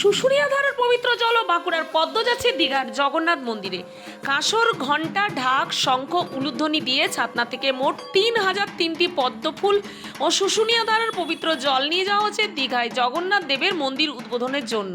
শুশুনিয়া ধারার পবিত্র জল ও বাঁকুড়ার পদ্ম যাচ্ছে দীঘার জগন্নাথ মন্দিরে। কাঁসর, ঘণ্টা, ঢাক, শঙ্খ, উলুধ্বনি দিয়ে ছাতনা থেকে মোট তিন হাজার তিনটি পদ্ম ফুল ও শুশুনিয়া ধারার পবিত্র জল নিয়ে যাওয়া হচ্ছে দীঘায় জগন্নাথ দেবের মন্দির উদ্বোধনের জন্য।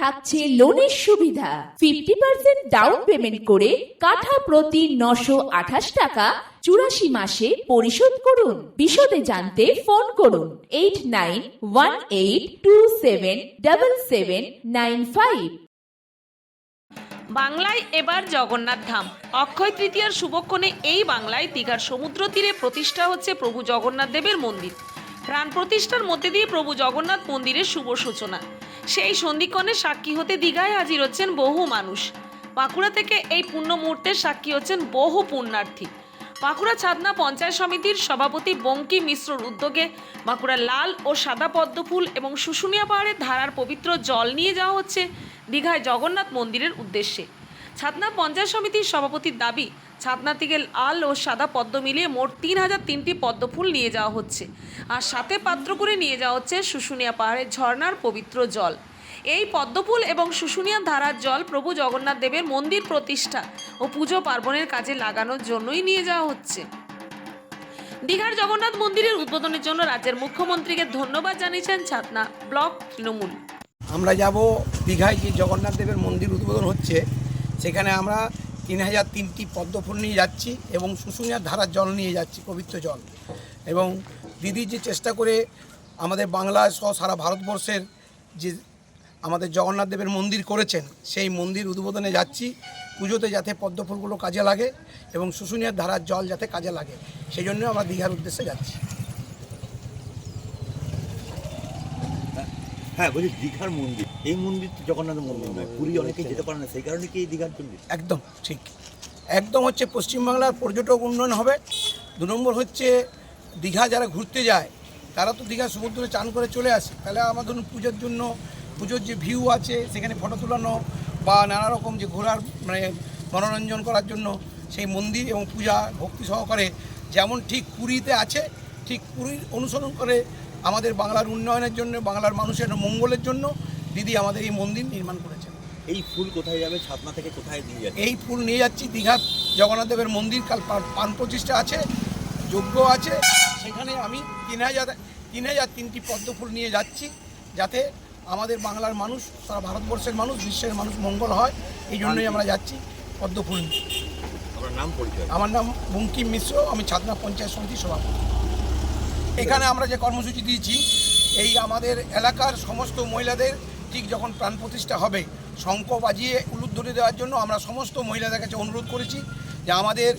থাকছে লোনের সুবিধা। ফিফটি পার্সেন্ট ডাউন পেমেন্ট করে কাঠা প্রতি নশো আঠাশ টাকা চুরাশি মাসে পরিশোধ করুন। বিশদে জানতে ফোন করুন eight nine one eight two seven double seven nine five বাংলায় এবার জগন্নাথ ধাম। অক্ষয় তৃতীয়ার শুভক্ষণে এই বাংলায় দীঘার সমুদ্র তীরে প্রতিষ্ঠা হচ্ছে প্রভু জগন্নাথ দেবের মন্দির। প্রাণ প্রতিষ্ঠার মধ্যে দিয়ে প্রভু জগন্নাথ মন্দিরের শুভ সূচনা। সেই সন্ধিক্ষণে সাক্ষী হতে দীঘায় হাজির হচ্ছেন বহু মানুষ। বাঁকুড়া থেকে এই পুণ্য মুহূর্তের সাক্ষী হচ্ছেন বহু পুণ্যার্থী। বাঁকুড়া ছাদনা পঞ্চায়েত সমিতির সভাপতি বঙ্কি মিশ্রর উদ্যোগে বাঁকুড়া লাল ও সাদা পদ্মফুল এবং শুশুনিয়া পাহাড়ের ধারার পবিত্র জল নিয়ে যাওয়া হচ্ছে দীঘায় জগন্নাথ মন্দিরের উদ্দেশ্যে। ছাতনা পঞ্চায়েত সমিতির সভাপতির দাবি, ছাতনা থেকে লাল ও সাদা পদ্ম মিলিয়ে মোট তিন হাজার তিনটি পদ্মফুল নিয়ে যাওয়া হচ্ছে। আর সাথে পাত্র করে নিয়ে যাওয়া হচ্ছে শুশুনিয়া পাহাড়ের ঝর্ণার পবিত্র জল। এই পদ্মফুল এবং শুশুনিয়া ধারার জল প্রভু জগন্নাথ দেবের মন্দির প্রতিষ্ঠা ও পুজো পার্বণের কাজে লাগানোর জন্যই নিয়ে যাওয়া হচ্ছে। দীঘার জগন্নাথ মন্দিরের উদ্বোধনের জন্য রাজ্যের মুখ্যমন্ত্রীকে ধন্যবাদ জানিয়েছেন ছাতনা ব্লক তৃণমূল। আমরা যাব দীঘায় যে জগন্নাথ দেবের মন্দির উদ্বোধন হচ্ছে সেখানে আমরা তিন হাজার তিনটি পদ্মফুল নিয়ে যাচ্ছি এবং শুশুনিয়ার ধারার জল নিয়ে যাচ্ছি, পবিত্র জল। এবং দিদি যে চেষ্টা করে আমাদের বাংলা সহ সারা ভারতবর্ষের যে আমাদের জগন্নাথ দেবের মন্দির করেছেন, সেই মন্দির উদ্বোধনে যাচ্ছি। পুজোতে যাতে পদ্মফুলগুলো কাজে লাগে এবং শুশুনিয়ার ধারার জল যাতে কাজে লাগে সেই জন্য আমরা দীঘার উদ্দেশ্যে যাচ্ছি। হ্যাঁ বলছি দীঘার মন্দির। এই মন্দির তো জগন্নাথ মন্দির নয়, পুরী অনেকেই যেতে পারে না, সেই কারণে কি এই দীঘার মন্দির? একদম, ঠিক। একদম হচ্ছে পশ্চিমবাংলার পর্যটক উন্নয়ন হবে। দু নম্বর হচ্ছে দীঘা যারা ঘুরতে যায়, তারা তো দীঘা সমুদ্রে চান করে চলে আসে। তাহলে আমার ধরুন পুজোর জন্য, পুজোর যে ভিউ আছে, সেখানে ফটো তোলানো বা নানা রকম যে ঘোরার মানে মনোরঞ্জন করার জন্য সেই মন্দির এবং পূজা ভক্তি সহকারে যেমন ঠিক পুরীতে আছে, ঠিক পুরীর অনুসরণ করে আমাদের বাংলার উন্নয়নের জন্য বাংলার মানুষের মঙ্গলের জন্য দিদি আমাদের এই মন্দির নির্মাণ করেছেন। এই ফুল কোথায় যাবে? ছাতনা থেকে কোথায় নিয়ে যাবে এই ফুল নিয়ে যাচ্ছি দীঘার জগন্নাথ দেবের মন্দির কাল পান- প্রতিষ্ঠা আছে যজ্ঞ আছে। সেখানে আমি তিন হাজার তিন হাজার তিনটি পদ্ম ফুল নিয়ে যাচ্ছি যাতে আমাদের বাংলার মানুষ সারা ভারতবর্ষের মানুষ বিশ্বের মানুষ মঙ্গল হয়। এই জন্যই আমরা যাচ্ছি পদ্ম ফুল নিয়ে। আমার নাম পরিচয়? আমার নাম বঙ্কিম মিশ্র আমি ছাদনা পঞ্চায়েত সমিতির সভাপতি। এখানে আমরা যে কর্মসূচি দিয়েছি এই আমাদের এলাকার সমস্ত মহিলাদের ঠিক যখন প্রাণ প্রতিষ্ঠা হবে শঙ্খ বাজিয়ে উলুধ্বনি দেওয়ার জন্য আমরা সমস্ত মহিলাদের কাছে অনুরোধ করেছি যে আমাদের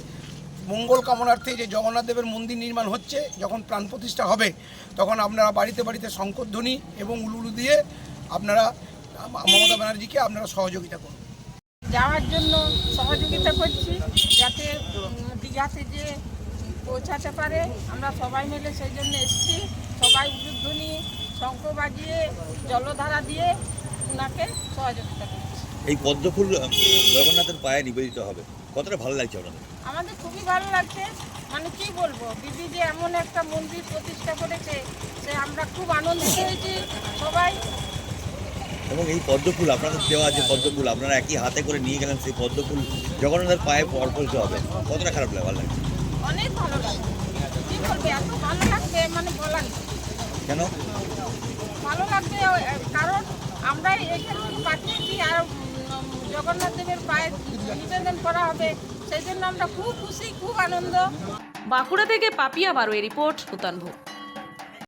মঙ্গল কামনার্থে যে জগন্নাথ দেবের মন্দির নির্মাণ হচ্ছে যখন প্রাণ প্রতিষ্ঠা হবে তখন আপনারা বাড়িতে বাড়িতে শঙ্করধ্বনি এবং উলুলু দিয়ে আপনারা মমতা ব্যানার্জিকে আপনারা সহযোগিতা করুন। যাওয়ার জন্য সহযোগিতা করছি যাতে দীঘাতে যে পৌঁছাতে পারে। আমরা সবাই মিলে সেই জন্য এসেছি। সবাই উদ্যোধনী শঙ্খ বাজিয়ে জলধারা দিয়ে ওনাকে সহযোগিতা করছি। এই পদ্ম ফুল জগন্নাথের পায়ে নিবেদিত হবে। কতটা ভালো লাগছে আপনাদের? আমাদের খুবই ভালো লাগছে। মানে কি বলব দিদি যে এমন একটা মন্দির প্রতিষ্ঠা করেছে সে আমরা খুব আনন্দিত হয়েছি সবাই। এবং এই পদ্ম ফুল আপনাদের দেওয়া যে পদ্ম ফুল আপনারা একই হাতে করে নিয়ে গেলেন সেই পদ্ম ফুল জগন্নাথের পায়ে অর্পণিত হবে। কতটা খারাপ লাগে ভালো লাগছে? অনেক ভালো লাগে। কি বলবে এত ভালো লাগবে মানে বলার কেন? ভালো লাগবে কারণ আমরা এখান থেকে পাঠিয়েছি আর জগন্নাথ দেবের পায়ে নিবেদন করা হবে। সেই জন্য আমরা খুব খুশি খুব আনন্দ। বাঁকুড়া থেকে পাপিয়া বারোয়ের রিপোর্ট নূতন ভোগ